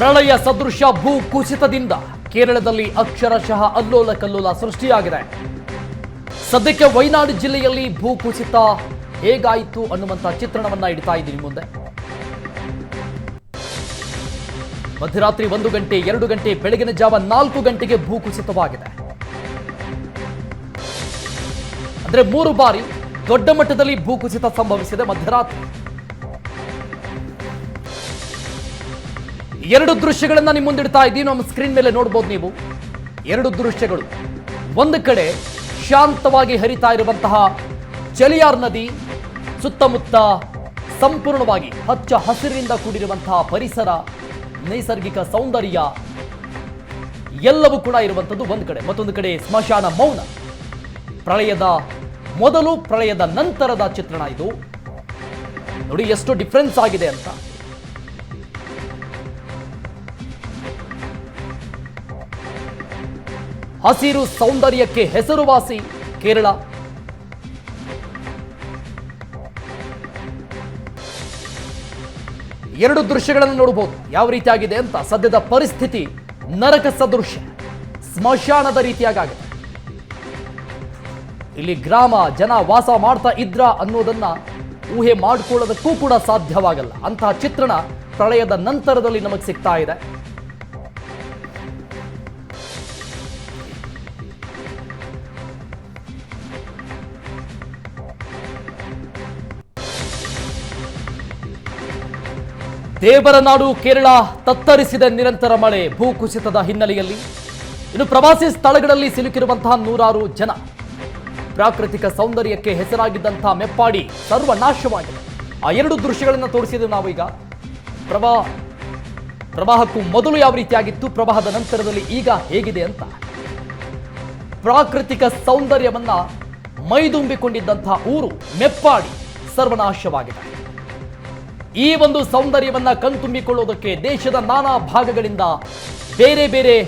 ಪ್ರಳಯ ಸದೃಶ ಭೂ ಕುಸಿತದಿಂದ ಕೇರಳದಲ್ಲಿ ಅಕ್ಷರಶಃ ಅಲ್ಲೋಲ ಕಲ್ಲೋಲ ಸೃಷ್ಟಿಯಾಗಿದೆ. ಸದ್ಯಕ್ಕೆ ವಯನಾಡು ಜಿಲ್ಲೆಯಲ್ಲಿ ಭೂ ಕುಸಿತ ಹೇಗಾಯಿತು ಅನ್ನುವಂಥ ಚಿತ್ರಣವನ್ನ ಇಡ್ತಾ ಇದ್ದೀನಿ ಮುಂದೆ. ಮಧ್ಯರಾತ್ರಿ ಒಂದು ಗಂಟೆ, ಎರಡು ಗಂಟೆ, ಬೆಳಗಿನ ಜಾವ ನಾಲ್ಕು ಗಂಟೆಗೆ ಭೂ ಕುಸಿತವಾಗಿದೆ. ಅಂದ್ರೆ ಮೂರು ಬಾರಿ ದೊಡ್ಡ ಮಟ್ಟದಲ್ಲಿ ಭೂಕುಸಿತ ಸಂಭವಿಸಿದೆ ಮಧ್ಯರಾತ್ರಿ. ಎರಡು ದೃಶ್ಯಗಳನ್ನು ನಿಮ್ಮ ಮುಂದಿಡ್ತಾ ಇದ್ದೀವಿ ನಮ್ಮ ಸ್ಕ್ರೀನ್ ಮೇಲೆ ನೋಡ್ಬೋದು ನೀವು. ಎರಡು ದೃಶ್ಯಗಳು. ಒಂದು ಕಡೆ ಶಾಂತವಾಗಿ ಹರಿತಾ ಇರುವಂತಹ ಚಲಿಯಾರ್ ನದಿ ಸುತ್ತಮುತ್ತ ಸಂಪೂರ್ಣವಾಗಿ ಹಚ್ಚ ಹಸಿರಿನಿಂದ ಕೂಡಿರುವಂತಹ ಪರಿಸರ, ನೈಸರ್ಗಿಕ ಸೌಂದರ್ಯ ಎಲ್ಲವೂ ಕೂಡ ಇರುವಂಥದ್ದು ಒಂದು ಕಡೆ. ಮತ್ತೊಂದು ಕಡೆ ಸ್ಮಶಾನ ಮೌನ. ಪ್ರಳಯದ ಮೊದಲು ಪ್ರಳಯದ ನಂತರದ ಚಿತ್ರಣ ಇದು. ನೋಡಿ, ಎಷ್ಟು ಡಿಫ್ರೆನ್ಸ್ ಆಗಿದೆ ಅಂತ. ಹಸಿರು ಸೌಂದರ್ಯಕ್ಕೆ ಹೆಸರುವಾಸಿ ಕೇರಳ. ಎರಡು ದೃಶ್ಯಗಳನ್ನು ನೋಡಬಹುದು. ಯಾವ ರೀತಿಯಾಗಿದೆ ಅಂತ ಸದ್ಯದ ಪರಿಸ್ಥಿತಿ ನರಕ ಸದೃಶ್ಯ ಸ್ಮಶಾನದ ರೀತಿಯಾಗಿದೆ ಇಲ್ಲಿ ಗ್ರಾಮ ಜನ ವಾಸ ಮಾಡ್ತಾ ಇದ್ರ ಅನ್ನೋದನ್ನ ಊಹೆ ಮಾಡಿಕೊಳ್ಳೋದಕ್ಕೂ ಕೂಡ ಸಾಧ್ಯವಾಗಲ್ಲ. ಅಂತಹ ಚಿತ್ರಣ ಪ್ರಳಯದ ನಂತರದಲ್ಲಿ ನಮಗೆ ಸಿಗ್ತಾ ಇದೆ. ದೇವರ ನಾಡು ಕೇರಳ ತತ್ತರಿಸಿದ ನಿರಂತರ ಮಳೆ ಭೂಕುಸಿತದ ಹಿನ್ನೆಲೆಯಲ್ಲಿ. ಇನ್ನು ಪ್ರವಾಸಿ ಸ್ಥಳಗಳಲ್ಲಿ ಸಿಲುಕಿರುವಂತಹ ನೂರಾರು ಜನ. ಪ್ರಾಕೃತಿಕ ಸೌಂದರ್ಯಕ್ಕೆ ಹೆಸರಾಗಿದ್ದಂತಹ ಮೆಪ್ಪಾಡಿ ಸರ್ವನಾಶವಾಗಿದೆ. ಆ ಎರಡು ದೃಶ್ಯಗಳನ್ನು ತೋರಿಸಿದ್ವಿ ನಾವೀಗ. ಪ್ರವಾಹ ಪ್ರವಾಹಕ್ಕೂ ಮೊದಲು ಯಾವ ರೀತಿಯಾಗಿತ್ತು, ಪ್ರವಾಹದ ನಂತರದಲ್ಲಿ ಈಗ ಹೇಗಿದೆ ಅಂತ. ಪ್ರಾಕೃತಿಕ ಸೌಂದರ್ಯವನ್ನ ಮೈದುಂಬಿಕೊಂಡಿದ್ದಂತಹ ಊರು ಮೆಪ್ಪಾಡಿ ಸರ್ವನಾಶವಾಗಿದೆ. ಈ ಒಂದು ಸೌಂದರ್ಯವನ್ನ ಕಣ್ತುಂಬಿಕೊಳ್ಳೋದಕ್ಕೆ ದೇಶದ ನಾನಾ ಭಾಗಗಳಿಂದ ಬೇರೆ ಬೇರೆ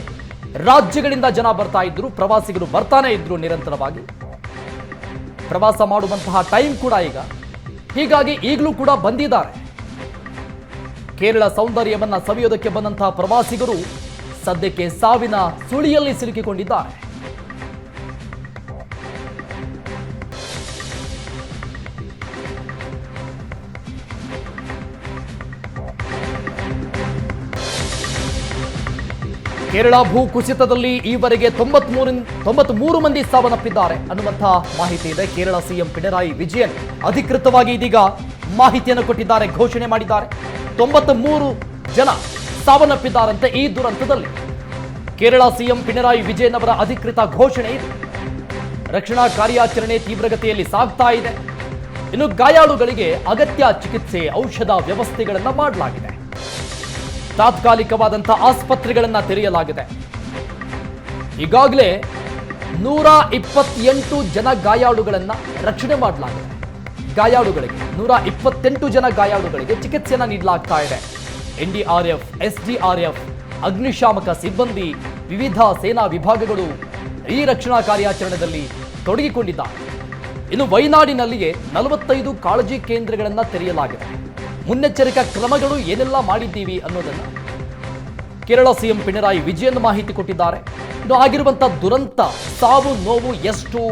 ರಾಜ್ಯಗಳಿಂದ ಜನ ಬರ್ತಾ ಇದ್ರು, ಪ್ರವಾಸಿಗರು ಬರ್ತಾನೆ ಇದ್ರು ನಿರಂತರವಾಗಿ. ಪ್ರವಾಸ ಮಾಡುವಂತಹ ಟೈಮ್ ಕೂಡ ಈಗ. ಹೀಗಾಗಿ ಈಗಲೂ ಕೂಡ ಬಂದಿದ್ದಾರೆ. ಕೇರಳ ಸೌಂದರ್ಯವನ್ನ ಸವಿಯೋದಕ್ಕೆ ಬಂದಂತಹ ಪ್ರವಾಸಿಗರು ಸದ್ಯಕ್ಕೆ ಸಾವಿನ ಸುಳಿಯಲ್ಲಿ ಸಿಲುಕಿಕೊಂಡಿದ್ದಾರೆ. ಕೇರಳ ಭೂ ಕುಸಿತದಲ್ಲಿ ಈವರೆಗೆ ತೊಂಬತ್ಮೂರು ತೊಂಬತ್ಮೂರು ಮಂದಿ ಸಾವನ್ನಪ್ಪಿದ್ದಾರೆ. ಅನ್ನುವಂತಹ ಮಾಹಿತಿ ಇದೆ. ಕೇರಳ ಸಿಎಂ ಪಿಣರಾಯಿ ವಿಜಯನ್ ಅಧಿಕೃತವಾಗಿ ಇದೀಗ ಮಾಹಿತಿಯನ್ನು ಕೊಟ್ಟಿದ್ದಾರೆ, ಘೋಷಣೆ ಮಾಡಿದ್ದಾರೆ. ತೊಂಬತ್ಮೂರು ಜನ ಸಾವನ್ನಪ್ಪಿದ್ದಾರಂತೆ ಈ ದುರಂತದಲ್ಲಿ. ಕೇರಳ ಸಿಎಂ ಪಿಣರಾಯಿ ವಿಜಯನ್ ಅವರ ಅಧಿಕೃತ ಘೋಷಣೆ ಇದೆ. ರಕ್ಷಣಾ ಕಾರ್ಯಾಚರಣೆ ತೀವ್ರಗತಿಯಲ್ಲಿ ಸಾಗ್ತಾ ಇದೆ. ಇನ್ನು ಗಾಯಾಳುಗಳಿಗೆ ಅಗತ್ಯ ಚಿಕಿತ್ಸೆ, ಔಷಧ ವ್ಯವಸ್ಥೆಗಳನ್ನು ಮಾಡಲಾಗಿದೆ. ತಾತ್ಕಾಲಿಕವಾದಂತಹ ಆಸ್ಪತ್ರೆಗಳನ್ನ ತೆರೆಯಲಾಗಿದೆ. ಈಗಾಗಲೇ ನೂರ ಇಪ್ಪತ್ತೆಂಟು ಜನ ಗಾಯಾಳುಗಳನ್ನ ರಕ್ಷಣೆ ಮಾಡಲಾಗಿದೆ. ಗಾಯಾಳುಗಳಿಗೆ ನೂರ ಇಪ್ಪತ್ತೆಂಟು ಜನ ಗಾಯಾಳುಗಳಿಗೆ ಚಿಕಿತ್ಸೆಯನ್ನ ನೀಡಲಾಗ್ತಾ ಇದೆ. ಆರ್ ಎಸ್ಡಿಆರ್ಎಫ್ ಅಗ್ನಿಶಾಮಕ ಸಿಬ್ಬಂದಿ, ವಿವಿಧ ಸೇನಾ ವಿಭಾಗಗಳು ಈ ರಕ್ಷಣಾ ಕಾರ್ಯಾಚರಣೆಯಲ್ಲಿ ತೊಡಗಿಕೊಂಡಿದ್ದಾರೆ. ಇನ್ನು ವಯನಾಡಿನಲ್ಲಿಯೇ ನಲವತ್ತೈದು ಕಾಳಜಿ ಕೇಂದ್ರಗಳನ್ನ ತೆರೆಯಲಾಗಿದೆ. ಮುನ್ನೆಚ್ಚರಿಕಾ ಕ್ರಮಗಳು ಏನೆಲ್ಲ ಮಾಡಿದ್ದೀವಿ ಅನ್ನೋದನ್ನು ಕೇರಳ ಸಿಎಂ ಪಿಣರಾಯಿ ವಿಜಯನ್ ಮಾಹಿತಿ ಕೊಟ್ಟಿದ್ದಾರೆ. ಇನ್ನು ಆಗಿರುವಂತಹ ದುರಂತ, ಸಾವು ನೋವು ಎಷ್ಟು?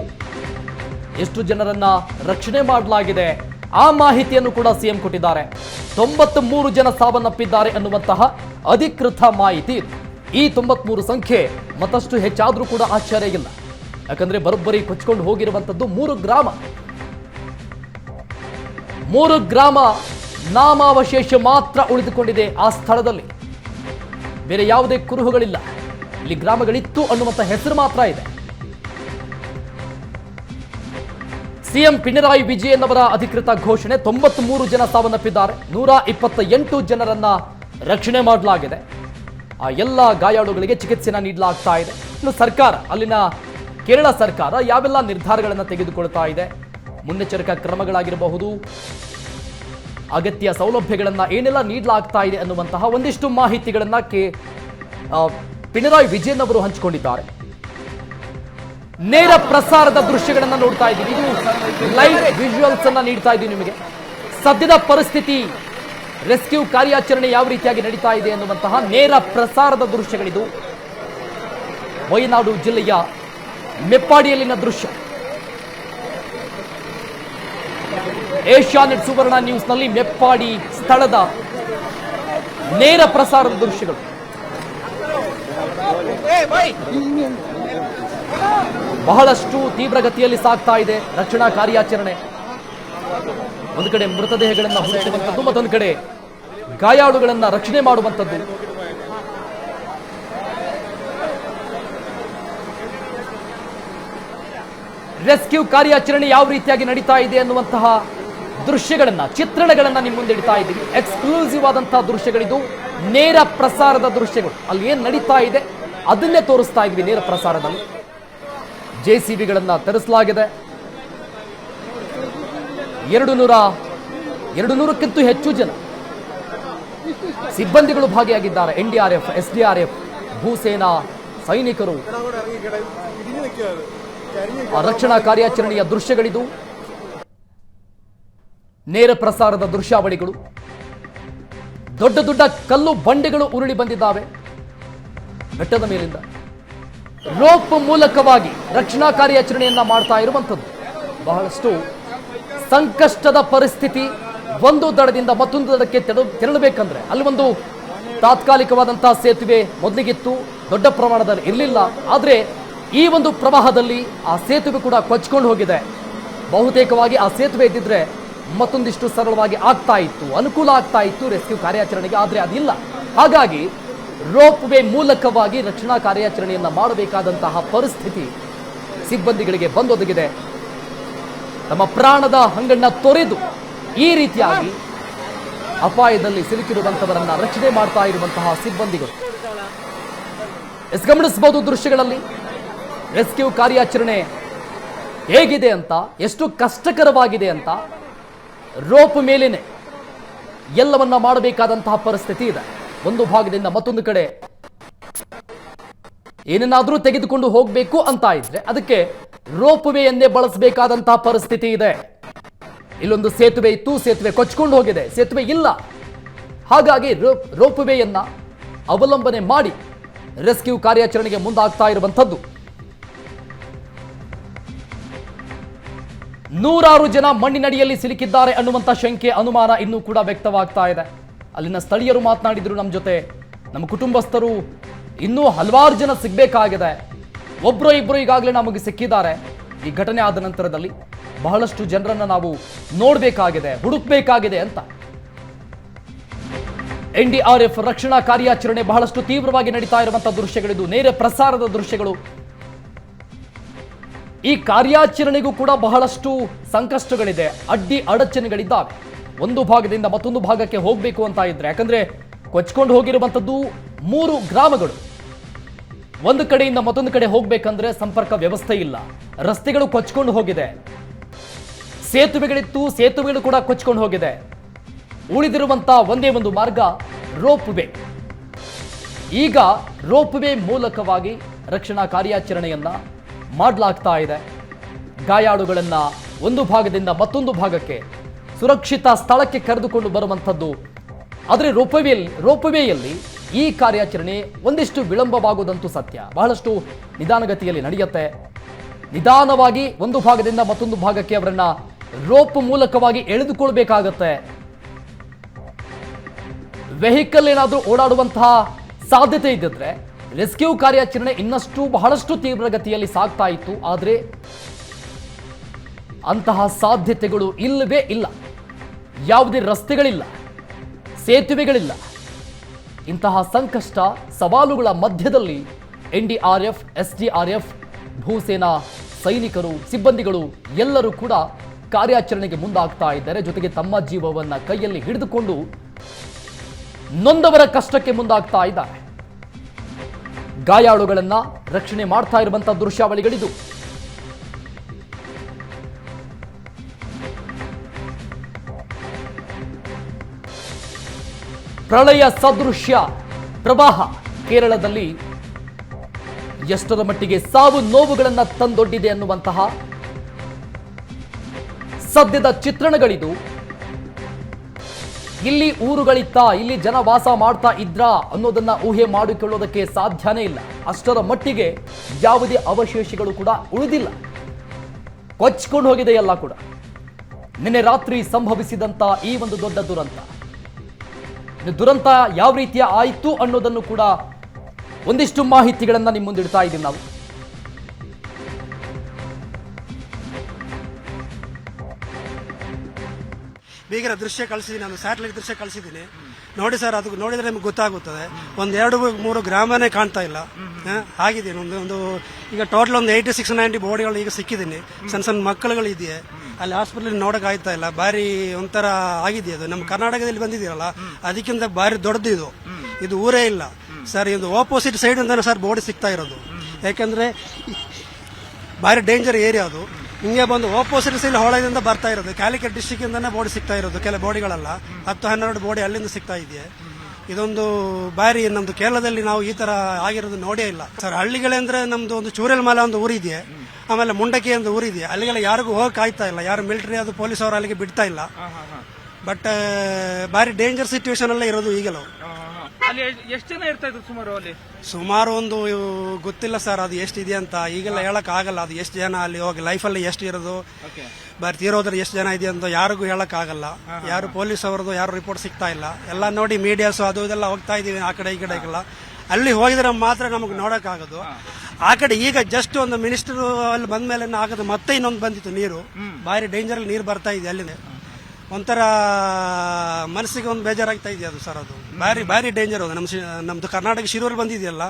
ಎಷ್ಟು ಜನರನ್ನ ರಕ್ಷಣೆ ಮಾಡಲಾಗಿದೆ? ಆ ಮಾಹಿತಿಯನ್ನು ಕೂಡ ಸಿಎಂ ಕೊಟ್ಟಿದ್ದಾರೆ. ತೊಂಬತ್ತ್ ಮೂರು ಜನ ಸಾವನ್ನಪ್ಪಿದ್ದಾರೆ ಅನ್ನುವಂತಹ ಅಧಿಕೃತ ಮಾಹಿತಿ. ಈ ತೊಂಬತ್ಮೂರು ಸಂಖ್ಯೆ ಮತ್ತಷ್ಟು ಹೆಚ್ಚಾದರೂ ಕೂಡ ಆಶ್ಚರ್ಯ ಇಲ್ಲ. ಯಾಕಂದ್ರೆ ಬರೋಬ್ಬರಿ ಕೊಚ್ಕೊಂಡು ಹೋಗಿರುವಂತದ್ದು ಮೂರು ಗ್ರಾಮ. ಮೂರು ಗ್ರಾಮ ನಾಮಾವಶೇಷ ಮಾತ್ರ ಉಳಿದುಕೊಂಡಿದೆ ಆ ಸ್ಥಳದಲ್ಲಿ. ಬೇರೆ ಯಾವುದೇ ಕುರುಹುಗಳಿಲ್ಲ. ಇಲ್ಲಿ ಗ್ರಾಮಗಳಿತ್ತು ಅನ್ನುವಂಥ ಹೆಸರು ಮಾತ್ರ ಇದೆ. ಸಿಎಂ ಪಿಣರಾಯಿ ವಿಜಯನ್ ಅವರ ಅಧಿಕೃತ ಘೋಷಣೆ ತೊಂಬತ್ಮೂರು ಜನ ಸಾವನ್ನಪ್ಪಿದ್ದಾರೆ. ನೂರ ಇಪ್ಪತ್ತ ಎಂಟು ಜನರನ್ನ ರಕ್ಷಣೆ ಮಾಡಲಾಗಿದೆ. ಆ ಎಲ್ಲ ಗಾಯಾಳುಗಳಿಗೆ ಚಿಕಿತ್ಸೆನ ನೀಡಲಾಗ್ತಾ ಇದೆ. ಇನ್ನು ಸರ್ಕಾರ, ಅಲ್ಲಿನ ಕೇರಳ ಸರ್ಕಾರ ಯಾವೆಲ್ಲ ನಿರ್ಧಾರಗಳನ್ನು ತೆಗೆದುಕೊಳ್ತಾ ಇದೆ? ಮುನ್ನೆಚ್ಚರಿಕಾ ಕ್ರಮಗಳಾಗಿರಬಹುದು. ಅಗತ್ಯ ಸೌಲಭ್ಯಗಳನ್ನ ಏನೆಲ್ಲ ನೀಡಲಾಗ್ತಾ ಇದೆ ಅನ್ನುವಂತಹ ಒಂದಿಷ್ಟು ಮಾಹಿತಿಗಳನ್ನ ಕೆ ಪಿಣರಾಯ್ ವಿಜಯನ್ ಅವರು ಹಂಚಿಕೊಂಡಿದ್ದಾರೆ. ನೇರ ಪ್ರಸಾರದ ದೃಶ್ಯಗಳನ್ನ ನೋಡ್ತಾ ಇದ್ದೀವಿ. ಇದು ಲೈವ್ ವಿಜುವಲ್ಸ್ ಅನ್ನ ನೀಡ್ತಾ ಇದ್ದೀವಿ ನಿಮಗೆ. ಸದ್ಯದ ಪರಿಸ್ಥಿತಿ, ರೆಸ್ಕ್ಯೂ ಕಾರ್ಯಾಚರಣೆ ಯಾವ ರೀತಿಯಾಗಿ ನಡೀತಾ ಇದೆ ಅನ್ನುವಂತಹ ನೇರ ಪ್ರಸಾರದ ದೃಶ್ಯಗಳಿದು. ವಯನಾಡು ಜಿಲ್ಲೆಯ ಮೆಪ್ಪಾಡಿಯಲ್ಲಿನ ದೃಶ್ಯ. ಏಷ್ಯಾನೆಟ್ ಸುವರ್ಣ ನ್ಯೂಸ್ನಲ್ಲಿ ಮೆಪ್ಪಾಡಿ ಸ್ಥಳದ ನೇರ ಪ್ರಸಾರದ ದೃಶ್ಯಗಳು. ಬಹಳಷ್ಟು ತೀವ್ರಗತಿಯಲ್ಲಿ ಸಾಗ್ತಾ ಇದೆ ರಕ್ಷಣಾ ಕಾರ್ಯಾಚರಣೆ. ಒಂದು ಕಡೆ ಮೃತದೇಹಗಳನ್ನು ಹುಡುಕುವಂಥದ್ದು, ಮತ್ತೊಂದು ಕಡೆ ಗಾಯಾಳುಗಳನ್ನ ರಕ್ಷಣೆ ಮಾಡುವಂಥದ್ದು. ರೆಸ್ಕ್ಯೂ ಕಾರ್ಯಾಚರಣೆ ಯಾವ ರೀತಿಯಾಗಿ ನಡೀತಾ ಇದೆ ಅನ್ನುವಂತಹ ದೃಶ್ಯಗಳನ್ನ ಚಿತ್ರಣಗಳನ್ನ ನಿಮ್ಮ ಮುಂದೆ ಇಡ್ತಾ ಇದ್ದೀವಿ. ಎಕ್ಸ್ಕ್ಲೂಸಿವ್ ಆದಂತಹ ದೃಶ್ಯಗಳಿದು ನೇರ ಪ್ರಸಾರದ ದೃಶ್ಯಗಳು. ಅಲ್ಲಿ ಏನ್ ನಡೀತಾ ಇದೆ ಅದನ್ನೇ ತೋರಿಸ್ತಾ ಇದ್ವಿ ನೇರ ಪ್ರಸಾರದಲ್ಲಿ. ಜೆ ಸಿ ಬಿಗಳನ್ನ ತರಿಸಲಾಗಿದೆ. ಎರಡು ನೂರ ಎರಡು ನೂರಕ್ಕಿಂತ ಹೆಚ್ಚು ಜನ ಸಿಬ್ಬಂದಿಗಳು ಭಾಗಿಯಾಗಿದ್ದಾರೆ. N D R F S D R F ಭೂಸೇನಾ ಸೈನಿಕರು. ರಕ್ಷಣಾ ಕಾರ್ಯಾಚರಣೆಯ ದೃಶ್ಯಗಳಿದು ನೇರ ಪ್ರಸಾರದ ದೃಶ್ಯಾವಳಿಗಳು, ದೊಡ್ಡ ದೊಡ್ಡ ಕಲ್ಲು ಬಂಡೆಗಳು ಉರುಳಿ ಬಂದಿದ್ದಾವೆ. ಬೆಟ್ಟದ ಮೇಲಿಂದ ರೋಪ್ ಮೂಲಕವಾಗಿ ರಕ್ಷಣಾ ಕಾರ್ಯಾಚರಣೆಯನ್ನ ಮಾಡ್ತಾ ಇರುವಂಥದ್ದು. ಬಹಳಷ್ಟು ಸಂಕಷ್ಟದ ಪರಿಸ್ಥಿತಿ ಒಂದು ದಡದಿಂದ ಮತ್ತೊಂದು ದಡಕ್ಕೆ ತೆರಳು ತೆರಳಬೇಕಂದ್ರೆ ಅಲ್ಲಿ ಒಂದು ತಾತ್ಕಾಲಿಕವಾದಂತಹ ಸೇತುವೆ ಮೊದಲಿಗಿತ್ತು, ದೊಡ್ಡ ಪ್ರಮಾಣದಲ್ಲಿ ಇರಲಿಲ್ಲ. ಆದರೆ ಈ ಒಂದು ಪ್ರವಾಹದಲ್ಲಿ ಆ ಸೇತುವೆ ಕೂಡ ಕೊಚ್ಕೊಂಡು ಹೋಗಿದೆ. ಬಹುತೇಕವಾಗಿ ಆ ಸೇತುವೆ ಇದ್ದಿದ್ರೆ ಮತ್ತೊಂದಿಷ್ಟು ಸರಳವಾಗಿ ಆಗ್ತಾ ಇತ್ತು, ಅನುಕೂಲ ಆಗ್ತಾ ಇತ್ತು ರೆಸ್ಕ್ಯೂ ಕಾರ್ಯಾಚರಣೆಗೆ, ಆದರೆ ಅದಿಲ್ಲ. ಹಾಗಾಗಿ ರೋಪ್ ವೇ ಮೂಲಕವಾಗಿ ರಕ್ಷಣಾ ಕಾರ್ಯಾಚರಣೆಯನ್ನ ಮಾಡಬೇಕಾದಂತಹ ಪರಿಸ್ಥಿತಿ ಸಿಬ್ಬಂದಿಗಳಿಗೆ ಬಂದೊದಗಿದೆ. ತಮ್ಮ ಪ್ರಾಣದ ಹಂಗಣ್ಣ ತೊರೆದು ಈ ರೀತಿಯಾಗಿ ಅಪಾಯದಲ್ಲಿ ಸಿಲುಕಿರುವಂತವರನ್ನ ರಕ್ಷಣೆ ಮಾಡ್ತಾ ಇರುವಂತಹ ಸಿಬ್ಬಂದಿಗಳು. ಎಸ್, ಗಮನಿಸಬಹುದು ದೃಶ್ಯಗಳಲ್ಲಿ. ರೆಸ್ಕ್ಯೂ ಕಾರ್ಯಾಚರಣೆ ಹೇಗಿದೆ ಅಂತ, ಎಷ್ಟು ಕಷ್ಟಕರವಾಗಿದೆ ಅಂತ. ರೋಪ್ ಮೇಲೇನೆ ಎಲ್ಲವನ್ನ ಮಾಡಬೇಕಾದಂತಹ ಪರಿಸ್ಥಿತಿ ಇದೆ. ಒಂದು ಭಾಗದಿಂದ ಮತ್ತೊಂದು ಕಡೆ ಏನನ್ನಾದ್ರೂ ತೆಗೆದುಕೊಂಡು ಹೋಗಬೇಕು ಅಂತ ಇದ್ರೆ ಅದಕ್ಕೆ ರೋಪ್ ವೇಯನ್ನೇ ಬಳಸಬೇಕಾದಂತಹ ಪರಿಸ್ಥಿತಿ ಇದೆ. ಇಲ್ಲೊಂದು ಸೇತುವೆ ಇತ್ತು, ಸೇತುವೆ ಕೊಚ್ಕೊಂಡು ಹೋಗಿದೆ, ಸೇತುವೆ ಇಲ್ಲ. ಹಾಗಾಗಿ ರೋಪ್ ವೇಯನ್ನ ಅವಲಂಬನೆ ಮಾಡಿ ರೆಸ್ಕ್ಯೂ ಕಾರ್ಯಾಚರಣೆಗೆ ಮುಂದಾಗ್ತಾ ಇರುವಂಥದ್ದು. ನೂರಾರು ಜನ ಮಣ್ಣಿನಡಿಯಲ್ಲಿ ಸಿಲುಕಿದ್ದಾರೆ ಅನ್ನುವಂತ ಶಂಕೆ, ಅನುಮಾನ ಇನ್ನೂ ಕೂಡ ವ್ಯಕ್ತವಾಗ್ತಾ ಇದೆ. ಅಲ್ಲಿನ ಸ್ಥಳೀಯರು ಮಾತನಾಡಿದ್ರು ನಮ್ಮ ಜೊತೆ. ನಮ್ಮ ಕುಟುಂಬಸ್ಥರು ಇನ್ನೂ ಹಲವಾರು ಜನ ಸಿಗ್ಬೇಕಾಗಿದೆ. ಒಬ್ರು ಇಬ್ರು ಈಗಾಗಲೇ ನಮಗೆ ಸಿಕ್ಕಿದ್ದಾರೆ. ಈ ಘಟನೆ ಆದ ನಂತರದಲ್ಲಿ ಬಹಳಷ್ಟು ಜನರನ್ನ ನಾವು ನೋಡಬೇಕಾಗಿದೆ, ಹುಡುಕ್ಬೇಕಾಗಿದೆ ಅಂತ. ಎನ್ ಡಿ ಆರ್ ಎಫ್ ರಕ್ಷಣಾ ಕಾರ್ಯಾಚರಣೆ ಬಹಳಷ್ಟು ತೀವ್ರವಾಗಿ ನಡೀತಾ ಇರುವಂತಹ ದೃಶ್ಯಗಳಿದು ನೇರ ಪ್ರಸಾರದ ದೃಶ್ಯಗಳು ಈ ಕಾರ್ಯಾಚರಣೆಗೂ ಕೂಡ ಬಹಳಷ್ಟು ಸಂಕಷ್ಟಗಳಿದೆ. ಅಡ್ಡಿ ಅಡಚಣೆಗಳಿದ್ದಾವೆ. ಒಂದು ಭಾಗದಿಂದ ಮತ್ತೊಂದು ಭಾಗಕ್ಕೆ ಹೋಗಬೇಕು ಅಂತ ಇದ್ರೆ, ಯಾಕಂದ್ರೆ ಕೊಚ್ಕೊಂಡು ಹೋಗಿರುವಂಥದ್ದು ಮೂರು ಗ್ರಾಮಗಳು. ಒಂದು ಕಡೆಯಿಂದ ಮತ್ತೊಂದು ಕಡೆ ಹೋಗ್ಬೇಕಂದ್ರೆ ಸಂಪರ್ಕ ವ್ಯವಸ್ಥೆ ಇಲ್ಲ. ರಸ್ತೆಗಳು ಕೊಚ್ಕೊಂಡು ಹೋಗಿದೆ. ಸೇತುವೆಗಳಿತ್ತು, ಸೇತುವೆಗಳು ಕೂಡ ಕೊಚ್ಕೊಂಡು ಹೋಗಿದೆ. ಉಳಿದಿರುವಂತ ಒಂದೇ ಒಂದು ಮಾರ್ಗ ರೋಪ್ ವೇ. ಈಗ ರೋಪ್ ವೇ ಮೂಲಕವಾಗಿ ರಕ್ಷಣಾ ಕಾರ್ಯಾಚರಣೆಯನ್ನ ಮಾಡಲಾಗ್ತಾ ಇದೆ. ಗಾಯಾಳುಗಳನ್ನು ಒಂದು ಭಾಗದಿಂದ ಮತ್ತೊಂದು ಭಾಗಕ್ಕೆ ಸುರಕ್ಷಿತ ಸ್ಥಳಕ್ಕೆ ಕರೆದುಕೊಂಡು ಬರುವಂಥದ್ದು. ಆದರೆ ರೋಪವೇಲ್, ರೋಪವೇಯಲ್ಲಿ ಈ ಕಾರ್ಯಾಚರಣೆ ಒಂದಿಷ್ಟು ವಿಳಂಬವಾಗುವುದಂತೂ ಸತ್ಯ. ಬಹಳಷ್ಟು ನಿಧಾನಗತಿಯಲ್ಲಿ ನಡೆಯುತ್ತೆ. ನಿಧಾನವಾಗಿ ಒಂದು ಭಾಗದಿಂದ ಮತ್ತೊಂದು ಭಾಗಕ್ಕೆ ಅವರನ್ನ ರೋಪ್ ಮೂಲಕವಾಗಿ ಎಳೆದುಕೊಳ್ಬೇಕಾಗತ್ತೆ. ವೆಹಿಕಲ್ ಏನಾದರೂ ಓಡಾಡುವಂತಹ ಸಾಧ್ಯತೆ ಇದ್ದಿದ್ರೆ ರೆಸ್ಕ್ಯೂ ಕಾರ್ಯಾಚರಣೆ ಇನ್ನಷ್ಟು ಬಹಳಷ್ಟು ತೀವ್ರಗತಿಯಲ್ಲಿ ಸಾಗ್ತಾ ಇತ್ತು, ಆದರೆ ಅಂತಹ ಸಾಧ್ಯತೆಗಳು ಇಲ್ಲವೇ ಇಲ್ಲ. ಯಾವುದೇ ರಸ್ತೆಗಳಿಲ್ಲ, ಸೇತುವೆಗಳಿಲ್ಲ. ಇಂತಹ ಸಂಕಷ್ಟ ಸವಾಲುಗಳ ಮಧ್ಯದಲ್ಲಿ N D R F, S D R F, ಭೂಸೇನಾ ಸೈನಿಕರು, ಸಿಬ್ಬಂದಿಗಳು ಎಲ್ಲರೂ ಕೂಡ ಕಾರ್ಯಾಚರಣೆಗೆ ಮುಂದಾಗ್ತಾ ಇದ್ದಾರೆ. ಜೊತೆಗೆ ತಮ್ಮ ಜೀವವನ್ನು ಕೈಯಲ್ಲಿ ಹಿಡಿದುಕೊಂಡು ನೊಂದವರ ಕಷ್ಟಕ್ಕೆ ಮುಂದಾಗ್ತಾ ಇದ್ದಾರೆ. ಗಾಯಾಳುಗಳನ್ನ ರಕ್ಷಣೆ ಮಾಡ್ತಾ ಇರುವಂತಹ ದೃಶ್ಯಾವಳಿಗಳಿದು. ಪ್ರಳಯ ಸದೃಶ್ಯ ಪ್ರವಾಹ ಕೇರಳದಲ್ಲಿ ಎಷ್ಟರ ಮಟ್ಟಿಗೆ ಸಾವು ನೋವುಗಳನ್ನ ತಂದೊಡ್ಡಿದೆ ಅನ್ನುವಂತಹ ಸದ್ಯದ ಚಿತ್ರಣಗಳಿದು. ಇಲ್ಲಿ ಊರುಗಳಿತ್ತ, ಇಲ್ಲಿ ಜನ ವಾಸ ಮಾಡ್ತಾ ಇದ್ರಾ ಅನ್ನೋದನ್ನ ಊಹೆ ಮಾಡಿಕೊಳ್ಳೋದಕ್ಕೆ ಸಾಧ್ಯನೇ ಇಲ್ಲ. ಅಷ್ಟರ ಮಟ್ಟಿಗೆ ಯಾವುದೇ ಅವಶೇಷಗಳು ಕೂಡ ಉಳಿದಿಲ್ಲ. ಕೊಚ್ಕೊಂಡು ಹೋಗಿದೆ ಎಲ್ಲ ಕೂಡ. ನಿನ್ನೆ ರಾತ್ರಿ ಸಂಭವಿಸಿದಂತ ಈ ಒಂದು ದೊಡ್ಡ ದುರಂತ. ದುರಂತ ಯಾವ ರೀತಿಯ ಆಯಿತು ಅನ್ನೋದನ್ನು ಕೂಡ ಒಂದಿಷ್ಟು ಮಾಹಿತಿಗಳನ್ನು ನಿಮ್ಮ ಮುಂದಿಡ್ತಾ ಇದ್ದೀವಿ ನಾವು. ಬೀಗರ ದೃಶ್ಯ ಕಳಿಸಿದ್ದೀನಿ ನಾನು ಸ್ಯಾಟಲೈಟ್ ದೃಶ್ಯ ಕಳಿಸಿದ್ದೀನಿ ನೋಡಿ ಸರ್, ಅದು ನೋಡಿದ್ರೆ ನಿಮ್ಗೆ ಗೊತ್ತಾಗುತ್ತದೆ. ಒಂದು ಎರಡು ಮೂರು ಗ್ರಾಮನೇ ಕಾಣ್ತಾ ಇಲ್ಲ. ಆಗಿದ್ದೀನಿ ಆಗಿದೆ. ಒಂದು ಒಂದು, ಈಗ ಟೋಟಲ್ ಒಂದು ಏಯ್ಟಿ ಸಿಕ್ಸ್ ನೈಂಟಿ ಬಾಡಿಗಳು ಈಗ ಸಿಕ್ಕಿದ್ದೀನಿ ಸಣ್ಣ ಸಣ್ಣ ಮಕ್ಕಳುಗಳಿದೆಯೇ. ಅಲ್ಲಿ ಹಾಸ್ಪಿಟಲ್ ನೋಡಕ್ ಇಲ್ಲ. ಭಾರಿ ಒಂಥರ ಆಗಿದೆ ಅದು. ನಮ್ಮ ಕರ್ನಾಟಕದಲ್ಲಿ ಬಂದಿದ್ದೀರಲ್ಲ ಅದಕ್ಕಿಂತ ಭಾರಿ ದೊಡ್ಡದು ಇದು. ಇದು ಊರೇ ಇಲ್ಲ. ಸರ್, ಇದು ಆಪೋಸಿಟ್ ಸೈಡ್ ಅಂತಾನೆ ಸರ್ ಬೋರ್ಡ್ ಸಿಗ್ತಾ ಇರೋದು. ಯಾಕಂದ್ರೆ ಭಾರಿ ಡೇಂಜರ್ ಏರಿಯಾ ಅದು. ಹಿಂಗೆ ಬಂದು ಆಪೋಸಿಟ್ ಸೈಡ್ ಹೊಳದಿಂದ ಬರ್ತಾ ಇರೋದು. ಕ್ಯಾಲಿಕಟ್ ಡಿಸ್ಟಿಕ್ ಇಂದಾನೆ ಬೋಡಿ ಸಿಗ್ತಾ ಇರೋದು ಕೆಲ ಬೋಡಿಗಳೆಲ್ಲ ಹತ್ತು ಹನ್ನೆರಡು ಬೋಡಿ ಅಲ್ಲಿಂದ ಸಿಗ್ತಾ ಇದೆಯೇ? ಇದೊಂದು ಬಾರಿ ನಮ್ದು ಕೇರಳದಲ್ಲಿ ನಾವು ಈ ತರ ಆಗಿರೋದು ನೋಡೇ ಇಲ್ಲ. ಸರ್ ಹಳ್ಳಿಗಳಂದ್ರೆ ನಮ್ದು ಒಂದು ಚೂರಲ್ ಮಾಲ ಒಂದು ಊರಿದೆಯೇ ಆಮೇಲೆ ಮುಂಡಕಿ ಒಂದು ಊರಿದೆ ಅಲ್ಲಿಗೆಲ್ಲ ಯಾರಿಗೂ ಹೋಗಕ್ ಆಯ್ತಾ ಇಲ್ಲ. ಯಾರು ಮಿಲಿಟರಿ ಅದು ಪೊಲೀಸ್ ಅವರು ಅಲ್ಲಿಗೆ ಬಿಡ್ತಾ ಇಲ್ಲ. ಬಟ್ ಬಾರಿ ಡೇಂಜರ್ ಸಿಚುವೇಶನ್ ಎಲ್ಲ ಇರೋದು ಈಗಲೂ ಅಲ್ಲಿ ಎಷ್ಟು ಜನ ಇರ್ತಾ ಇದ್ರು ಸುಮಾರು ಅಲ್ಲಿ? ಸುಮಾರು ಒಂದು ಗೊತ್ತಿಲ್ಲ ಸರ್ ಅದು ಎಷ್ಟು ಇದೆ ಅಂತ. ಈಗೆಲ್ಲ ಹೇಳಕ್ ಆಗಲ್ಲ ಅದು ಎಷ್ಟು ಜನ ಅಲ್ಲಿ ಹೋಗಿ ಲೈಫಲ್ಲಿ ಎಷ್ಟು ಇರೋದು. ಓಕೆ ಬರ್ ತೀರೋದ್ರೆ ಎಷ್ಟು ಜನ ಇದೆ ಅಂತ ಯಾರಿಗೂ ಹೇಳಕ್ ಆಗಲ್ಲ. ಯಾರು ಪೊಲೀಸ್ ಅವರದು ಯಾರು ರಿಪೋರ್ಟ್ ಸಿಗ್ತಾ ಇಲ್ಲ. ಎಲ್ಲ ನೋಡಿ ಮೀಡಿಯಾಸ್ ಅದು ಇದೆಲ್ಲ ಹೋಗ್ತಾ ಇದೀವಿ ಆ ಕಡೆ ಈ ಕಡೆಗೆಲ್ಲ ಅಲ್ಲಿ ಹೋಗಿದ್ರೆ ಮಾತ್ರ ನಮಗೆ ನೋಡಕ್ ಆಗೋದು. ಆ ಕಡೆ ಈಗ ಜಸ್ಟ್ ಒಂದು ಮಿನಿಸ್ಟರ್ ಅಲ್ಲಿ ಬಂದ್ಮೇಲೆ ಆಗದು ಮತ್ತೆ ಇನ್ನೊಂದು ಬಂದಿತ್ತು ನೀರು. ಬಾರಿ ಡೇಂಜರ್ ನೀರು ಬರ್ತಾ ಇದೆ ಅಲ್ಲಿಂದ. ಒಂಥರ ಮನಸ್ಸಿಗೆ ಒಂದು ಬೇಜಾರಾಗ್ತಾ ಇದೆ ಅದು ಸರ್ ಅದು? ಭಾರಿ ಭಾರಿ ಡೇಂಜರ್ ಅದು. ನಮ್ಮ ನಮ್ದು ಕರ್ನಾಟಕ ಶಿರೂರು ಬಂದಿದೆಯಲ್ಲ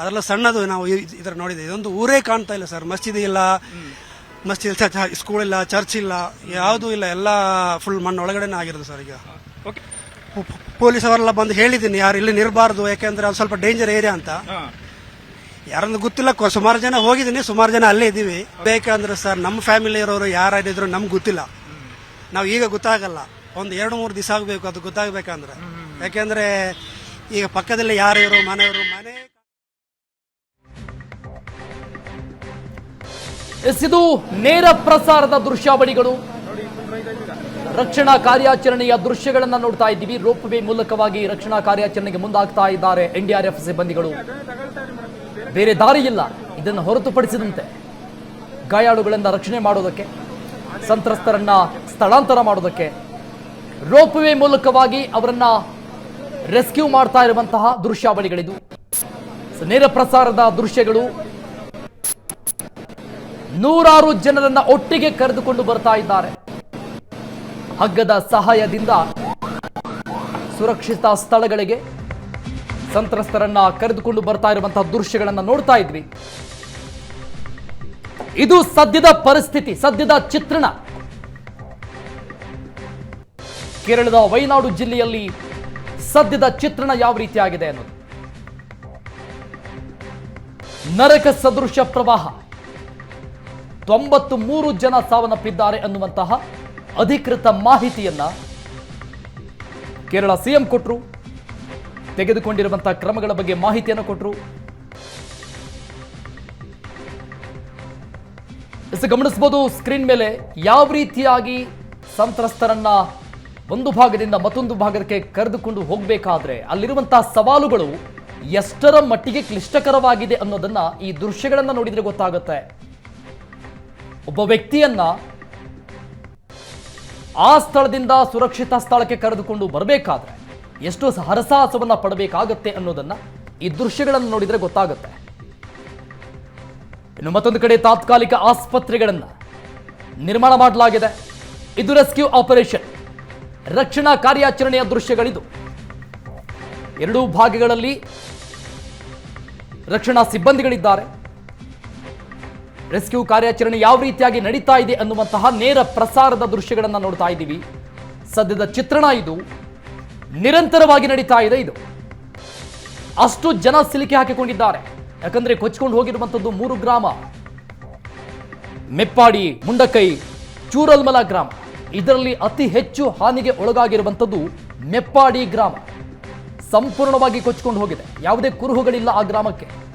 ಅದೆಲ್ಲ ಸಣ್ಣದು ನಾವು ಇದರ ನೋಡಿದೆ. ಇದೊಂದು ಊರೇ ಕಾಣ್ತಾ ಇಲ್ಲ ಸರ್. ಮಸ್ಜಿದ್ ಇಲ್ಲ. ಮಸ್ಜಿದ್ ಸ್ಕೂಲ್ ಇಲ್ಲ ಚರ್ಚ್ ಇಲ್ಲ ಯಾವುದೂ ಇಲ್ಲ. ಎಲ್ಲ ಫುಲ್ ಮಣ್ಣು ಒಳಗಡೆನೇ ಆಗಿರೋದು ಸರ್ ಈಗ. ಓಕೆ ಪೊಲೀಸ್ ಅವರೆಲ್ಲ ಬಂದು ಹೇಳಿದ್ದೀನಿ ಯಾರು ಇಲ್ಲಿ ನಿರ್ಬಾರ್ದು ಯಾಕೆಂದ್ರೆ ಅದು ಸ್ವಲ್ಪ ಡೇಂಜರ್ ಏರಿಯಾ ಅಂತ. ಯಾರನ್ನು ಗೊತ್ತಿಲ್ಲ ಸುಮಾರು ಜನ ಹೋಗಿದ್ದೀನಿ ಸುಮಾರು ಜನ ಅಲ್ಲೇ ಇದ್ದೀವಿ. ಬೇಕಂದ್ರೆ ಸರ್ ನಮ್ಮ ಫ್ಯಾಮಿಲಿ ಇರೋರು ಯಾರಿದ್ರು ನಮ್ಗೆ ಗೊತ್ತಿಲ್ಲ. ನಾವು ಈಗ ಗೊತ್ತಾಗಲ್ಲ. ಒಂದು ಎರಡು ಮೂರು ದಿವಸ ಆಗಬೇಕು, ಅದು ಗೊತ್ತಾಗಬೇಕಂದ್ರೆ. ಯಾಕೆಂದ್ರೆ ಈಗ ಪಕ್ಕದಲ್ಲಿ ಯಾರು ಇರೋ ಮನೆಯವರು, ಮನೆ ಎಸ್ ಇದು ನೇರ ಪ್ರಸಾರದ ದೃಶ್ಯಾವಳಿಗಳು. ರಕ್ಷಣಾ ಕಾರ್ಯಾಚರಣೆಯ ದೃಶ್ಯಗಳನ್ನ ನೋಡ್ತಾ ಇದ್ದೀವಿ. ರೋಪ್ ವೇ ಮೂಲಕವಾಗಿ ರಕ್ಷಣಾ ಕಾರ್ಯಾಚರಣೆಗೆ ಮುಂದಾಗ್ತಾ ಇದ್ದಾರೆ ಎನ್ಡಿಆರ್ಎಫ್ ಸಿಬ್ಬಂದಿಗಳು ಬೇರೆ ದಾರಿ ಇಲ್ಲ ಇದನ್ನು ಹೊರತುಪಡಿಸಿದಂತೆ ಗಾಯಾಳುಗಳಿಂದ ರಕ್ಷಣೆ ಮಾಡೋದಕ್ಕೆ ಸಂತ್ರಸ್ತರನ್ನ ಸ್ಥಳಾಂತರ ಮಾಡೋದಕ್ಕೆ. ರೋಪ್ ವೇ ಮೂಲಕವಾಗಿ ಅವರನ್ನ ರೆಸ್ಕ್ಯೂ ಮಾಡ್ತಾ ಇರುವಂತಹ ದೃಶ್ಯಾವಳಿಗಳಿದು. ನೇರ ಪ್ರಸಾರದ ದೃಶ್ಯಗಳು. ನೂರಾರು ಜನರನ್ನ ಒಟ್ಟಿಗೆ ಕರೆದುಕೊಂಡು ಬರ್ತಾ ಇದ್ದಾರೆ. ಹಗ್ಗದ ಸಹಾಯದಿಂದ ಸುರಕ್ಷಿತ ಸ್ಥಳಗಳಿಗೆ ಸಂತ್ರಸ್ತರನ್ನ ಕರೆದುಕೊಂಡು ಬರ್ತಾ ಇರುವಂತಹ ದೃಶ್ಯಗಳನ್ನ ನೋಡ್ತಾ ಇದ್ವಿ. ಇದು ಸದ್ಯದ ಪರಿಸ್ಥಿತಿ, ಸದ್ಯದ ಚಿತ್ರಣ. ಕೇರಳದ ವಯನಾಡು ಜಿಲ್ಲೆಯಲ್ಲಿ ಸದ್ಯದ ಚಿತ್ರಣ ಯಾವ ರೀತಿಯಾಗಿದೆ ಅನ್ನೋದು. ನರಕ ಸದೃಶ ಪ್ರವಾಹ. ತೊಂಬತ್ತು ಮೂರು ಜನ ಸಾವನ್ನಪ್ಪಿದ್ದಾರೆ ಅನ್ನುವಂತಹ ಅಧಿಕೃತ ಮಾಹಿತಿಯನ್ನ ಕೇರಳ ಸಿಎಂ ಕೊಟ್ಟರು ತೆಗೆದುಕೊಂಡಿರುವಂತಹ ಕ್ರಮಗಳ ಬಗ್ಗೆ ಮಾಹಿತಿಯನ್ನು ಕೊಟ್ಟರು ಗಮನಿಸಬಹುದು ಸ್ಕ್ರೀನ್ ಮೇಲೆ ಯಾವ ರೀತಿಯಾಗಿ ಸಂತ್ರಸ್ತರನ್ನ ಒಂದು ಭಾಗದಿಂದ ಮತ್ತೊಂದು ಭಾಗಕ್ಕೆ ಕರೆದುಕೊಂಡು ಹೋಗಬೇಕಾದ್ರೆ ಅಲ್ಲಿರುವಂತಹ ಸವಾಲುಗಳು ಎಷ್ಟರ ಮಟ್ಟಿಗೆ ಕ್ಲಿಷ್ಟಕರವಾಗಿದೆ ಅನ್ನೋದನ್ನ ಈ ದೃಶ್ಯಗಳನ್ನ ನೋಡಿದ್ರೆ ಗೊತ್ತಾಗುತ್ತೆ. ಒಬ್ಬ ವ್ಯಕ್ತಿಯನ್ನ ಆ ಸ್ಥಳದಿಂದ ಸುರಕ್ಷಿತ ಸ್ಥಳಕ್ಕೆ ಕರೆದುಕೊಂಡು ಬರಬೇಕಾದ್ರೆ ಎಷ್ಟು ಹರಸಾಹಸವನ್ನ ಪಡಬೇಕಾಗತ್ತೆ ಅನ್ನೋದನ್ನ ಈ ದೃಶ್ಯಗಳನ್ನು ನೋಡಿದ್ರೆ ಗೊತ್ತಾಗುತ್ತೆ. ಇನ್ನು ಮತ್ತೊಂದು ಕಡೆ ತಾತ್ಕಾಲಿಕ ಆಸ್ಪತ್ರೆಗಳನ್ನ ನಿರ್ಮಾಣ ಮಾಡಲಾಗಿದೆ. ಇದು ರೆಸ್ಕ್ಯೂ ಆಪರೇಷನ್. ರಕ್ಷಣಾ ಕಾರ್ಯಾಚರಣೆಯ ದೃಶ್ಯಗಳಿದು. ಎರಡೂ ಭಾಗಗಳಲ್ಲಿ ರಕ್ಷಣಾ ಸಿಬ್ಬಂದಿಗಳಿದ್ದಾರೆ. ರೆಸ್ಕ್ಯೂ ಕಾರ್ಯಾಚರಣೆ ಯಾವ ರೀತಿಯಾಗಿ ನಡೀತಾ ಇದೆ ಅನ್ನುವಂತಹ ನೇರ ಪ್ರಸಾರದ ದೃಶ್ಯಗಳನ್ನು ನೋಡ್ತಾ ಇದ್ದೀವಿ. ಸದ್ಯದ ಚಿತ್ರಣ ಇದು. ನಿರಂತರವಾಗಿ ನಡೀತಾ ಇದೆ ಇದು. ಅಷ್ಟು ಜನ ಸಿಲುಕಿ ಹಾಕಿಕೊಂಡಿದ್ದಾರೆ. ಯಾಕಂದ್ರೆ ಕೊಚ್ಕೊಂಡು ಹೋಗಿರುವಂಥದ್ದು ಮೂರು ಗ್ರಾಮ. ಮೆಪ್ಪಾಡಿ, ಮುಂಡಕೈ, ಚೂರಲ್ಮಲ ಗ್ರಾಮ. ಇದರಲ್ಲಿ ಅತಿ ಹೆಚ್ಚು ಹಾನಿಗೆ ಒಳಗಾಗಿರುವಂಥದ್ದು ಮೆಪ್ಪಾಡಿ ಗ್ರಾಮ. ಸಂಪೂರ್ಣವಾಗಿ ಕೊಚ್ಕೊಂಡು ಹೋಗಿದೆ. ಯಾವುದೇ ಕುರುಹುಗಳಿಲ್ಲ ಆ ಗ್ರಾಮಕ್ಕೆ.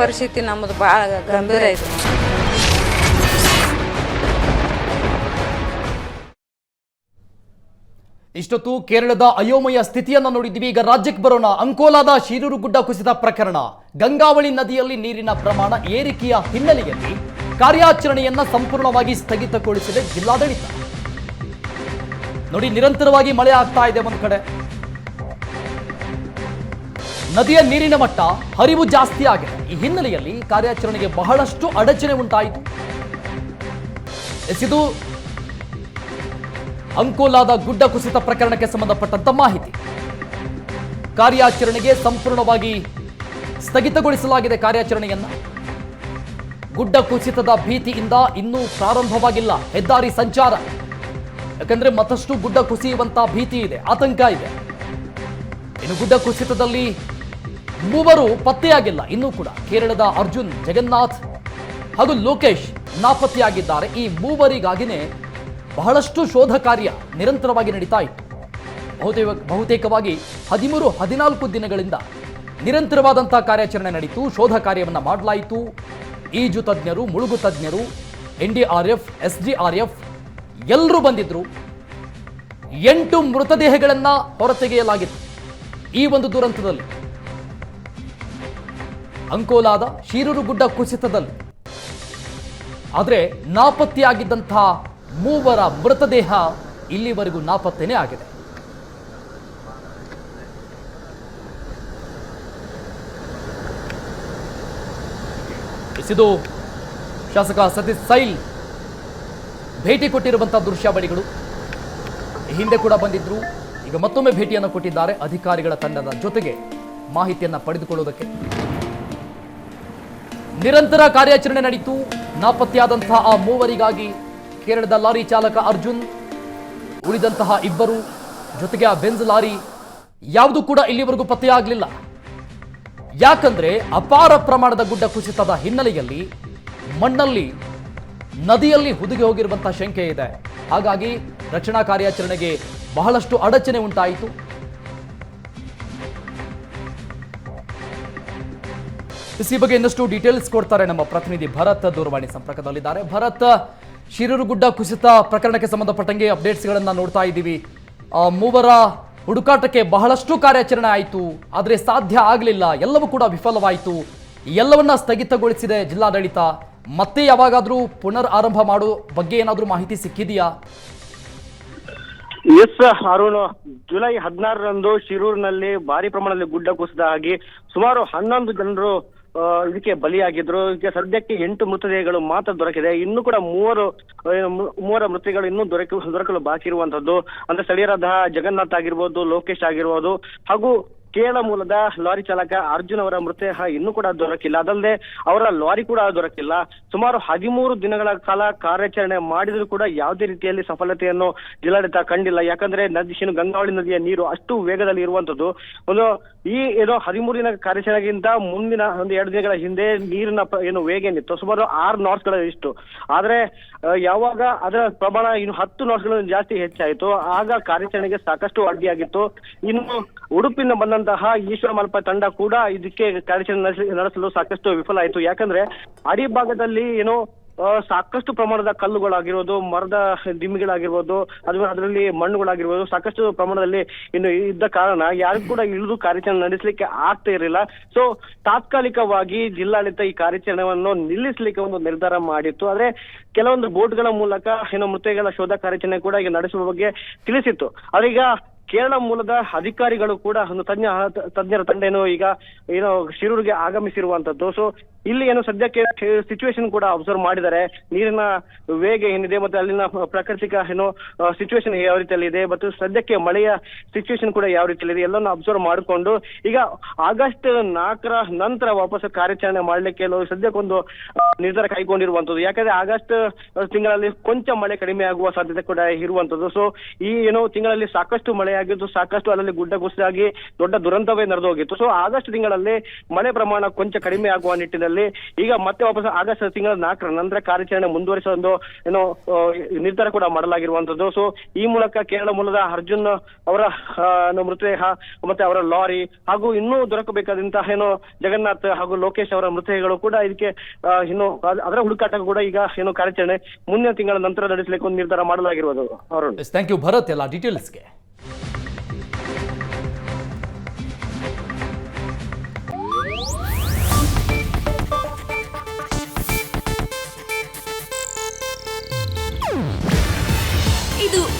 ಪರಿಸ್ಥಿತಿ ನಮ್ಮದು ಭಾಳ ಗಂಭೀರ ಐತೆ. ಇಷ್ಟೊತ್ತು ಕೇರಳದ ಅಯೋಮಯ ಸ್ಥಿತಿಯನ್ನು ನೋಡಿದ್ವಿ ಈಗ ರಾಜ್ಯಕ್ಕೆ ಬರೋಣ. ಅಂಕೋಲಾದ ಶಿರೂರು ಗುಡ್ಡ ಕುಸಿತ ಪ್ರಕರಣ. ಗಂಗಾವಳಿ ನದಿಯಲ್ಲಿ ನೀರಿನ ಪ್ರಮಾಣ ಏರಿಕೆಯ ಹಿನ್ನೆಲೆಯಲ್ಲಿ ಕಾರ್ಯಾಚರಣೆಯನ್ನ ಸಂಪೂರ್ಣವಾಗಿ ಸ್ಥಗಿತಗೊಳಿಸಿದೆ ಜಿಲ್ಲಾಡಳಿತ. ನೋಡಿ, ನಿರಂತರವಾಗಿ ಮಳೆ ಆಗ್ತಾ ಇದೆ ಒಂದ್ ಕಡೆ. ನದಿಯ ನೀರಿನ ಮಟ್ಟ ಹರಿವು ಜಾಸ್ತಿ ಆಗಿದೆ. ಈ ಹಿನ್ನೆಲೆಯಲ್ಲಿ ಕಾರ್ಯಾಚರಣೆಗೆ ಬಹಳಷ್ಟು ಅಡಚಣೆ ಉಂಟಾಯಿತು. ಎಸಿದು ಅಂಕೋಲಾದ ಗುಡ್ಡ ಕುಸಿತ ಪ್ರಕರಣಕ್ಕೆ ಸಂಬಂಧಪಟ್ಟಂತ ಮಾಹಿತಿ. ಕಾರ್ಯಾಚರಣೆಗೆ ಸಂಪೂರ್ಣವಾಗಿ ಸ್ಥಗಿತಗೊಳಿಸಲಾಗಿದೆ ಕಾರ್ಯಾಚರಣೆಯನ್ನ. ಗುಡ್ಡ ಕುಸಿತದ ಭೀತಿಯಿಂದ ಇನ್ನೂ ಪ್ರಾರಂಭವಾಗಿಲ್ಲ. ಹೆದ್ದಾರಿ ಸಂಚಾರ. ಯಾಕಂದ್ರೆ ಮತ್ತಷ್ಟು ಗುಡ್ಡ ಕುಸಿಯುವಂತಹ ಭೀತಿ ಇದೆ, ಆತಂಕ ಇದೆ. ಇನ್ನು ಗುಡ್ಡ ಕುಸಿತದಲ್ಲಿ ಮೂವರು ಪತ್ತೆಯಾಗಿಲ್ಲ. ಇನ್ನೂ ಕೂಡ ಕೇರಳದ ಅರ್ಜುನ್, ಜಗನ್ನಾಥ್ ಹಾಗೂ ಲೋಕೇಶ್ ನಾಪತ್ತೆಯಾಗಿದ್ದಾರೆ. ಈ ಮೂವರಿಗಾಗಿನೇ ಬಹಳಷ್ಟು ಶೋಧ ಕಾರ್ಯ ನಿರಂತರವಾಗಿ ನಡೀತಾ ಇತ್ತು. ಬಹುತೇಕ ಬಹುತೇಕವಾಗಿ ಹದಿಮೂರು, ಹದಿನಾಲ್ಕು ದಿನಗಳಿಂದ ನಿರಂತರವಾದಂಥ ಕಾರ್ಯಾಚರಣೆ ನಡೀತು, ಶೋಧ ಕಾರ್ಯವನ್ನು ಮಾಡಲಾಯಿತು. ಈಜು ತಜ್ಞರು, ಮುಳುಗು ತಜ್ಞರು, N D R F, S D R F ಎಲ್ಲರೂ ಬಂದಿದ್ರು. ಎಂಟು ಮೃತದೇಹಗಳನ್ನು ಹೊರತೆಗೆಯಲಾಗಿತ್ತು. ಈ ಒಂದು ದುರಂತದಲ್ಲಿ ಅಂಕೋಲಾದ ಶೀರೂರು ಗುಡ್ಡ ಕುಸಿತದಲ್ಲಿ. ಆದರೆ ನಾಪತ್ತೆಯಾಗಿದ್ದಂಥ ಮೂವರ ಮೃತದೇಹ ಇಲ್ಲಿವರೆಗೂ ನಾಪತ್ತೆನೇ ಆಗಿದೆ. ಇದು ಶಾಸಕ ಸತೀಶ್ ಸೈಲ್ ಭೇಟಿ ಕೊಟ್ಟಿರುವಂತಹ ದೃಶ್ಯಾವಳಿಗಳು ಹಿಂದೆ ಕೂಡ ಬಂದಿದ್ರು. ಈಗ ಮತ್ತೊಮ್ಮೆ ಭೇಟಿಯನ್ನು ಕೊಟ್ಟಿದ್ದಾರೆ ಅಧಿಕಾರಿಗಳ ತಂಡದ ಜೊತೆಗೆ ಮಾಹಿತಿಯನ್ನು ಪಡೆದುಕೊಳ್ಳುವುದಕ್ಕೆ ನಿರಂತರ ಕಾರ್ಯಾಚರಣೆ ನಡೆಯಿತು ನಾಪತ್ತೆಯಾದಂತಹ ಆ ಮೂವರಿಗಾಗಿ ಕೇರಳದ ಲಾರಿ ಚಾಲಕ ಅರ್ಜುನ್, ಉಳಿದಂತಹ ಇಬ್ಬರು ಜೊತೆಗೆ ಆ ಬೆಂಜ್ ಲಾರಿ ಯಾವುದು ಕೂಡ ಇಲ್ಲಿವರೆಗೂ ಪತ್ತೆಯಾಗಲಿಲ್ಲ. ಯಾಕಂದ್ರೆ ಅಪಾರ ಪ್ರಮಾಣದ ಗುಡ್ಡ ಕುಸಿತದ ಹಿನ್ನೆಲೆಯಲ್ಲಿ ಮಣ್ಣಲ್ಲಿ, ನದಿಯಲ್ಲಿ ಹುದುಗಿ ಹೋಗಿರುವಂತಹ ಶಂಕೆ ಇದೆ. ಹಾಗಾಗಿ ರಕ್ಷಣಾ ಕಾರ್ಯಾಚರಣೆಗೆ ಬಹಳಷ್ಟು ಅಡಚಣೆ ಉಂಟಾಯಿತು. ಈ ಬಗ್ಗೆ ಇನ್ನಷ್ಟು ಡೀಟೇಲ್ಸ್ ಕೊಡ್ತಾರೆ ನಮ್ಮ ಪ್ರತಿನಿಧಿ ಭರತ್ ದೂರವಾಣಿ ಸಂಪರ್ಕದಲ್ಲಿದ್ದಾರೆ. ಭರತ್ ಶಿರೂರು ಗುಡ್ಡ ಕುಸಿತ ಪ್ರಕರಣಕ್ಕೆ ಸಂಬಂಧಪಟ್ಟಂಗೆ ಅಪ್ಡೇಟ್ಸ್ಗಳನ್ನ ನೋಡ್ತಾ ಇದ್ದೀವಿ. ಮೂವರ ಹುಡುಕಾಟಕ್ಕೆ ಬಹಳಷ್ಟು ಕಾರ್ಯಾಚರಣೆ ಆಯಿತು, ಆದರೆ ಸಾಧ್ಯ ಆಗಲಿಲ್ಲ. ಎಲ್ಲವೂ ಕೂಡ ವಿಫಲವಾಯಿತು. ಎಲ್ಲವನ್ನ ಸ್ಥಗಿತಗೊಳಿಸಿದೆ ಜಿಲ್ಲಾಡಳಿತ. ಮತ್ತೆ ಯಾವಾಗಾದರೂ ಪುನರ್ ಆರಂಭ ಮಾಡೋ ಬಗ್ಗೆ ಏನಾದರೂ ಮಾಹಿತಿ ಸಿಕ್ಕಿದೆಯಾ? ಎಸ್ ಅರುಣ್ ಜುಲೈ ಹದಿನಾರರಂದು ಶಿರೂರಿನಲ್ಲಿ ಭಾರಿ ಪ್ರಮಾಣದಲ್ಲಿ ಗುಡ್ಡ ಕುಸಿದ ಹಾಗೆ ಸುಮಾರು ಹನ್ನೊಂದು ಜನರು ಇದಕ್ಕೆ ಬಲಿಯಾಗಿದ್ರು. ಈಗ ಸದ್ಯಕ್ಕೆ ಎಂಟು ಮೃತದೇಹಗಳು ಮಾತ್ರ ದೊರಕಿದೆ. ಇನ್ನು ಕೂಡ ಮೂವರು ಮೂವರ ಮೃತದೇಹಗಳು ಇನ್ನೂ ದೊರಕ, ದೊರಕಲು ಬಾಕಿ ಇರುವಂತದ್ದು ಅಂದ್ರೆ ಸ್ಥಳೀಯರಾದ ಜಗನ್ನಾಥ್ ಆಗಿರ್ಬೋದು, ಲೋಕೇಶ್ ಆಗಿರ್ಬೋದು. ಹಾಗೂ ಕೇರಳ ಮೂಲದ ಲಾರಿ ಚಾಲಕ ಅರ್ಜುನ್ ಅವರ ಮೃತದೇಹ ಇನ್ನೂ ಕೂಡ ದೊರಕಿಲ್ಲ. ಅದಲ್ಲದೆ ಅವರ ಲಾರಿ ಕೂಡ ದೊರಕಿಲ್ಲ. ಸುಮಾರು ಹದಿಮೂರು ದಿನಗಳ ಕಾಲ ಕಾರ್ಯಾಚರಣೆ ಮಾಡಿದ್ರು ಕೂಡ ಯಾವುದೇ ರೀತಿಯಲ್ಲಿ ಸಫಲತೆಯನ್ನು ಜಿಲ್ಲಾಡಳಿತ ಕಂಡಿಲ್ಲ. ಯಾಕಂದ್ರೆ ನದಿ ಗಂಗಾವಳಿ ನದಿಯ ನೀರು ಅಷ್ಟು ವೇಗದಲ್ಲಿ ಇರುವಂತದ್ದು. ಒಂದು ಈ ಏನೋ ಹದಿಮೂರು ದಿನ ಕಾರ್ಯಾಚರಣೆಗಿಂತ ಮುಂದಿನ ಒಂದು ಎರಡು ದಿನಗಳ ಹಿಂದೆ ನೀರಿನ ಏನು ವೇಗ ಏನಿತ್ತು? ಸುಮಾರು ಆರು ನಾಟ್ಸ್ಗಳ ಇಷ್ಟು. ಆದ್ರೆ ಯಾವಾಗ ಅದರ ಪ್ರಮಾಣ ಇನ್ನು ಹತ್ತು ನಾಟ್ಸ್ಗಳು ಜಾಸ್ತಿ ಹೆಚ್ಚಾಯಿತು. ಆಗ ಕಾರ್ಯಾಚರಣೆಗೆ ಸಾಕಷ್ಟು ಅಡ್ಡಿಯಾಗಿತ್ತು. ಇನ್ನು ಉಡುಪಿನ ಬಂದಂತಹ ಈಶ್ವರ ಮಲ್ಪ ತಂಡ ಕೂಡ ಇದಕ್ಕೆ ಕಾರ್ಯಾಚರಣೆ ನಡೆಸ- ನಡೆಸಲು ಸಾಕಷ್ಟು ವಿಫಲ ಆಯಿತು. ಯಾಕಂದ್ರೆ ಅಡಿಭಾಗದಲ್ಲಿ ಏನು ಸಾಕಷ್ಟು ಪ್ರಮಾಣದ ಕಲ್ಲುಗಳಾಗಿರ್ಬೋದು, ಮರದ ದಿಮ್ಮಿಗಳಾಗಿರ್ಬೋದು ಅಥವಾ ಅದರಲ್ಲಿ ಮಣ್ಣುಗಳಾಗಿರ್ಬೋದು ಸಾಕಷ್ಟು ಪ್ರಮಾಣದಲ್ಲಿ ಇನ್ನು ಇದ್ದ ಕಾರಣ ಯಾರಿಗೂ ಕೂಡ ಇಳಿದು ಕಾರ್ಯಾಚರಣೆ ನಡೆಸಲಿಕ್ಕೆ ಆಗ್ತಾ ಇರಲಿಲ್ಲ. ಸೊ ತಾತ್ಕಾಲಿಕವಾಗಿ ಜಿಲ್ಲಾಡಳಿತ ಈ ಕಾರ್ಯಾಚರಣೆಯನ್ನು ನಿಲ್ಲಿಸಲಿಕ್ಕೆ ಒಂದು ನಿರ್ಧಾರ ಮಾಡಿತ್ತು. ಆದ್ರೆ ಕೆಲವೊಂದು ಬೋಟ್ಗಳ ಮೂಲಕ ಏನು ಮೃತಗಳ ಶೋಧ ಕಾರ್ಯಾಚರಣೆ ಕೂಡ ಈಗ ನಡೆಸುವ ಬಗ್ಗೆ ತಿಳಿಸಿತ್ತು. ಆದ್ರೆ ಈಗ ಕೇರಳ ಮೂಲದ ಅಧಿಕಾರಿಗಳು ಕೂಡ ಒಂದು ತಜ್ಞ ತಜ್ಞರ ತಂಡ ಏನು ಈಗ ಏನೋ ಶಿರೂರಿಗೆ ಆಗಮಿಸಿರುವಂತದ್ದು. ಸೊ ಇಲ್ಲಿ ಏನು ಸದ್ಯಕ್ಕೆ ಸಿಚುವೇಶನ್ ಕೂಡ ಅಬ್ಸರ್ವ್ ಮಾಡಿದ್ದಾರೆ. ನೀರಿನ ವೇಗ ಏನಿದೆ ಮತ್ತೆ ಅಲ್ಲಿನ ಪ್ರಾಕೃತಿಕ ಏನು ಸಿಚುವೇಶನ್ ಯಾವ ರೀತಿಯಲ್ಲಿ ಇದೆ, ಮತ್ತು ಸದ್ಯಕ್ಕೆ ಮಳೆಯ ಸಿಚುವೇಶನ್ ಕೂಡ ಯಾವ ರೀತಿಯಲ್ಲಿ ಇದೆ, ಎಲ್ಲವನ್ನು ಅಬ್ಸರ್ವ್ ಮಾಡಿಕೊಂಡು, ಈಗ ಆಗಸ್ಟ್ ನಾಲ್ಕರ ನಂತರ ವಾಪಸ್ ಕಾರ್ಯಾಚರಣೆ ಮಾಡ್ಲಿಕ್ಕೆ ಕೆಲವು ಸದ್ಯಕ್ಕೊಂದು ನಿರ್ಧಾರ ಕೈಗೊಂಡಿರುವಂತದ್ದು. ಯಾಕಂದ್ರೆ ಆಗಸ್ಟ್ ತಿಂಗಳಲ್ಲಿ ಕೊಂಚ ಮಳೆ ಕಡಿಮೆ ಆಗುವ ಸಾಧ್ಯತೆ ಕೂಡ ಇರುವಂತದ್ದು. ಸೊ ಈ ಏನೋ ತಿಂಗಳಲ್ಲಿ ಸಾಕಷ್ಟು ಮಳೆ ಆಗಿದ್ದು ಸಾಕಷ್ಟು ಅಲ್ಲಲ್ಲಿ ಗುಡ್ಡ ಕುಸಿದಾಗಿ ದೊಡ್ಡ ದುರಂತವೇ ನಡೆದು ಹೋಗಿತ್ತು ಸೊ ಆಗಸ್ಟ್ ತಿಂಗಳಲ್ಲಿ ಮಳೆ ಪ್ರಮಾಣ ಕೊಂಚ ಕಡಿಮೆ ಆಗುವ ನಿಟ್ಟಿನಲ್ಲಿ ಈಗ ಮತ್ತೆ ವಾಪಸ್ ಆಗಸ್ಟ್ ತಿಂಗಳ ನಾಲ್ಕರ ನಂತರ ಕಾರ್ಯಾಚರಣೆ ಮುಂದುವರಿಸುವ ಒಂದು, ಏನೋ ನಿರ್ಧಾರ ಕೂಡ ಮಾಡಲಾಗಿರುವಂತದ್ದು ಸೊ ಈ ಮೂಲಕ ಕೇರಳ ಮೂಲದ ಅರ್ಜುನ್ ಅವರ ಮೃತದೇಹ ಮತ್ತೆ ಅವರ ಲಾರಿ ಹಾಗೂ ಇನ್ನೂ ದೊರಕಬೇಕಾದಂತಹ ಏನು ಜಗನ್ನಾಥ್ ಹಾಗೂ ಲೋಕೇಶ್ ಅವರ ಮೃತದೇಹಗಳು ಕೂಡ ಇದಕ್ಕೆ ಇನ್ನು ಅದರ ಹುಡುಕಾಟ ಕೂಡ ಈಗ ಏನು ಕಾರ್ಯಾಚರಣೆ ಮುಂದಿನ ತಿಂಗಳ ನಂತರ ನಡೆಸಲಿಕ್ಕೆ ಒಂದು ನಿರ್ಧಾರ ಮಾಡಲಾಗಿರುವುದು. ಅವರು ಥ್ಯಾಂಕ್ ಯು ಭರತ್. ಎಲ್ಲ ಡೀಟೇಲ್ಸ್ಗೆ